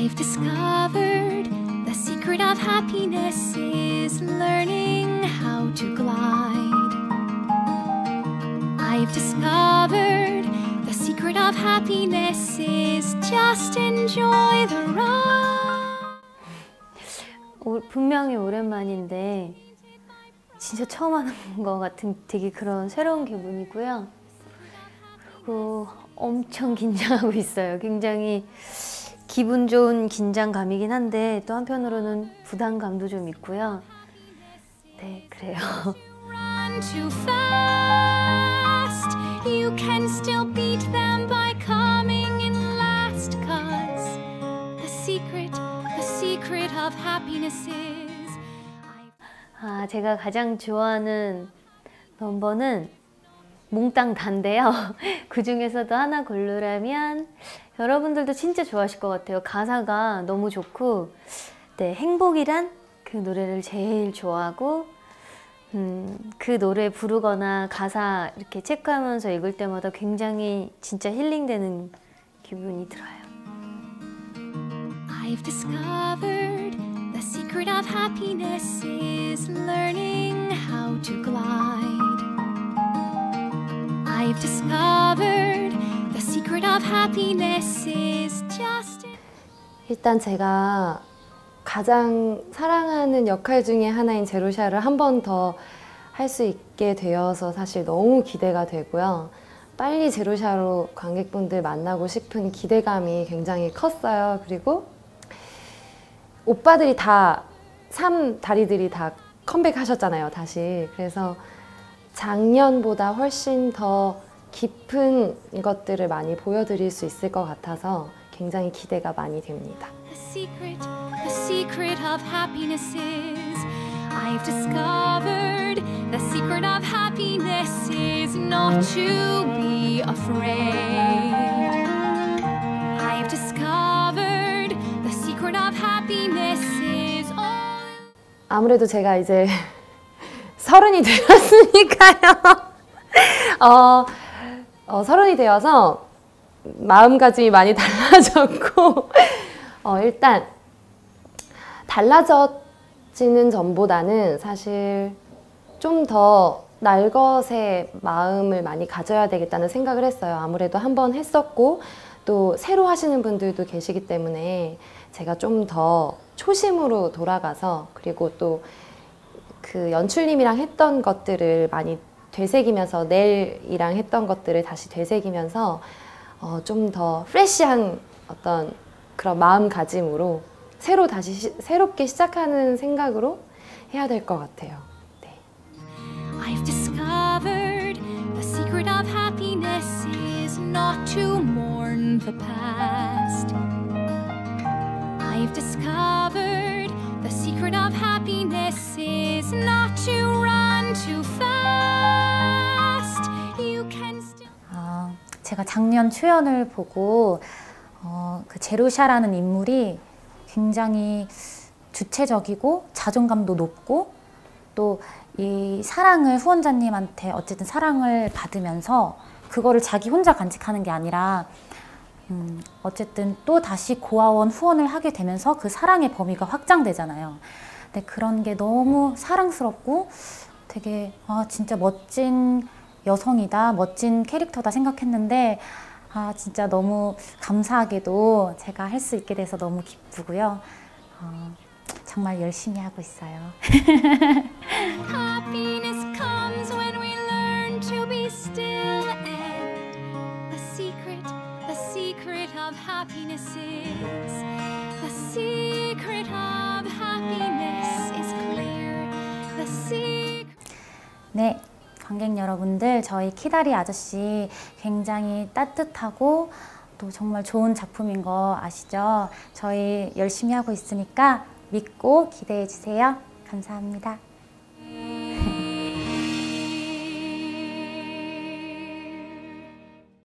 I've discovered the secret of happiness is learning how to glide. I've discovered the secret of happiness is just enjoy the ride. 오- 분명히 오랜만인데 진짜 처음 하는 것 같은 되게 그런 새로운 기분이고요. 그리고 엄청 긴장하고 있어요. 굉장히 기분 좋은 긴장감이긴 한데 또 한편으로는 부담감도 좀 있고요. 네, 그래요. 아, 제가 가장 좋아하는 넘버는 몽땅 단데요. 그 중에서도 하나 고르라면 여러분들도 진짜 좋아하실 것 같아요. 가사가 너무 좋고, 네, 행복이란 그 노래를 제일 좋아하고, 음, 그 노래 부르거나 가사 이렇게 체크하면서 읽을 때마다 굉장히 진짜 힐링되는 기분이 들어요. I've discovered the secret of happiness is learning how to glide. I've discovered the secret of happiness is just. 일단 제가 가장 사랑하는 역할 중에 하나인 제로샤를 한 번 더 할 수 있게 되어서 사실 너무 기대가 되고요. 빨리 제로샤로 관객분들 만나고 싶은 기대감이 굉장히 컸어요. 그리고 오빠들이 다, 삼 다리들이 다 컴백하셨잖아요, 다시. 그래서 작년보다 훨씬 더 깊은 것들을 많이 보여드릴 수 있을 것 같아서 굉장히 기대가 많이 됩니다. I've discovered the secret of happiness is not to be afraid. I've discovered the secret of happiness is all. 아무래도 제가 이제 서른이 되었으니까요. 어, 어, 서른이 되어서 마음가짐이 많이 달라졌고, 어, 일단 달라졌지는 전보다는 사실 좀 더 날것의 마음을 많이 가져야 되겠다는 생각을 했어요. 아무래도 한 번 했었고, 또 새로 하시는 분들도 계시기 때문에 제가 좀 더 초심으로 돌아가서, 그리고 또 그 연출님이랑 했던 것들을 많이 되새기면서 넬이랑 했던 것들을 다시 되새기면서 어, 좀 더 프레시한 어떤 그런 마음가짐으로 새로 다시 시- 새롭게 시작하는 생각으로 해야 될 것 같아요. 네. I've discovered the secret of happiness is not to mourn the past. I've discovered the secret of happiness is not to run too fast. You can still. 아, 제가 작년 초연을 보고 어, 그 제로샤라는 인물이 굉장히 주체적이고 자존감도 높고 또 이 사랑을 후원자님한테 어쨌든 사랑을 받으면서 그거를 자기 혼자 간직하는 게 아니라 음, 어쨌든 또 다시 고아원 후원을 하게 되면서 그 사랑의 범위가 확장되잖아요. 근데 그런 게 너무 사랑스럽고 되게 아, 진짜 멋진 여성이다, 멋진 캐릭터다 생각했는데 아, 진짜 너무 감사하게도 제가 할 수 있게 돼서 너무 기쁘고요. 어, 정말 열심히 하고 있어요. 네, 관객 여러분들, 저희 키다리 아저씨 굉장히 따뜻하고 또 정말 좋은 작품인 거 아시죠? 저희 열심히 하고 있으니까 믿고 기대해 주세요. 감사합니다.